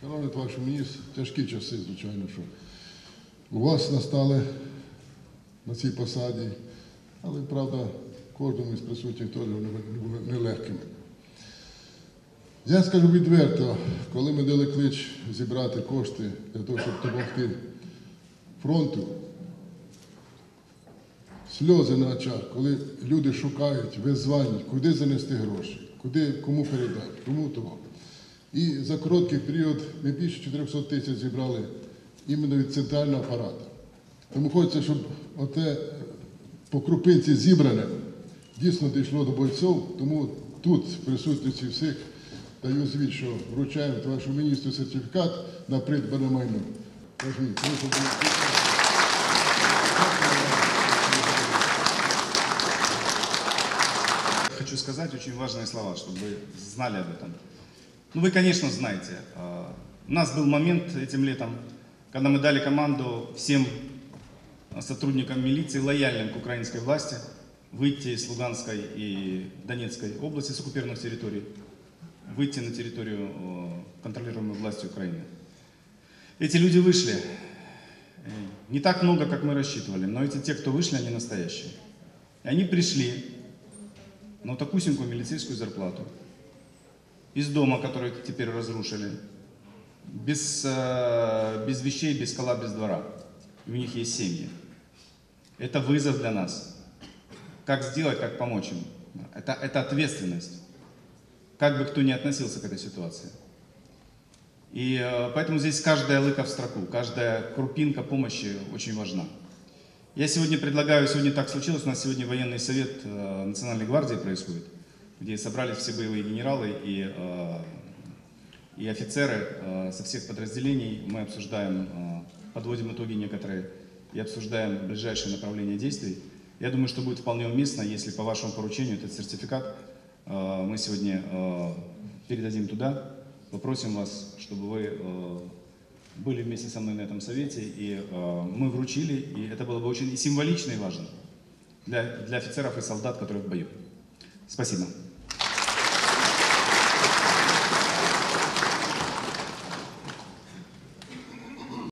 Шановний товариш міністр, тяжкі часи, звичайно, що у вас настали на цій посаді, але правда, кожному із присутніх теж вони нелегкими. Я скажу відверто, коли ми дали клич зібрати кошти для того, щоб допомогти фронту, сльози на очах, коли люди шукають визвання, куди занести гроші, куди, кому передати, кому того. І за короткий період ми більше 400 тисяч зібрали іменно від центрального апарату. Тому хочеться, щоб оте е, по крупинці зібране дійсно дійшло до бойців. Тому тут, в присутності всіх, даю звіт, що вручаємо вашому міністру сертифікат на придбане майно. Візьміть, прошу було. Хочу сказать очень важные слова, чтобы вы знали об этом. Ну, вы, конечно, знаете. а, У нас был момент этим летом, когда мы дали команду всем сотрудникам милиции, лояльным к украинской власти, выйти из Луганской и Донецкой области, с оккупированных территорий, выйти на территорию э, контролируемой властью Украины. Эти люди вышли. Э, Не так много, как мы рассчитывали, но эти те, кто вышли, они настоящие. И они пришли на такусенькую милицейскую зарплату. Из дома, который теперь разрушили. Без, э, без вещей, без скала, без двора. И у них есть семьи. Это вызов для нас. Как сделать, как помочь им. Это, это ответственность. Как бы кто ни относился к этой ситуации. И э, поэтому здесь каждая лыка в строку, каждая крупинка помощи очень важна. Я сегодня предлагаю, сегодня так случилось, у нас сегодня военный совет э, Национальной гвардии происходит, где собрались все боевые генералы и, э, и офицеры э, со всех подразделений. Мы обсуждаем, э, подводим итоги некоторые и обсуждаем ближайшие направления действий. Я думаю, что будет вполне уместно, если по вашему поручению этот сертификат мы сегодня передадим туда, попросим вас, чтобы вы были вместе со мной на этом совете, и мы вручили, и это было бы очень символично и важно для, для офицеров и солдат, которые в бою. Спасибо.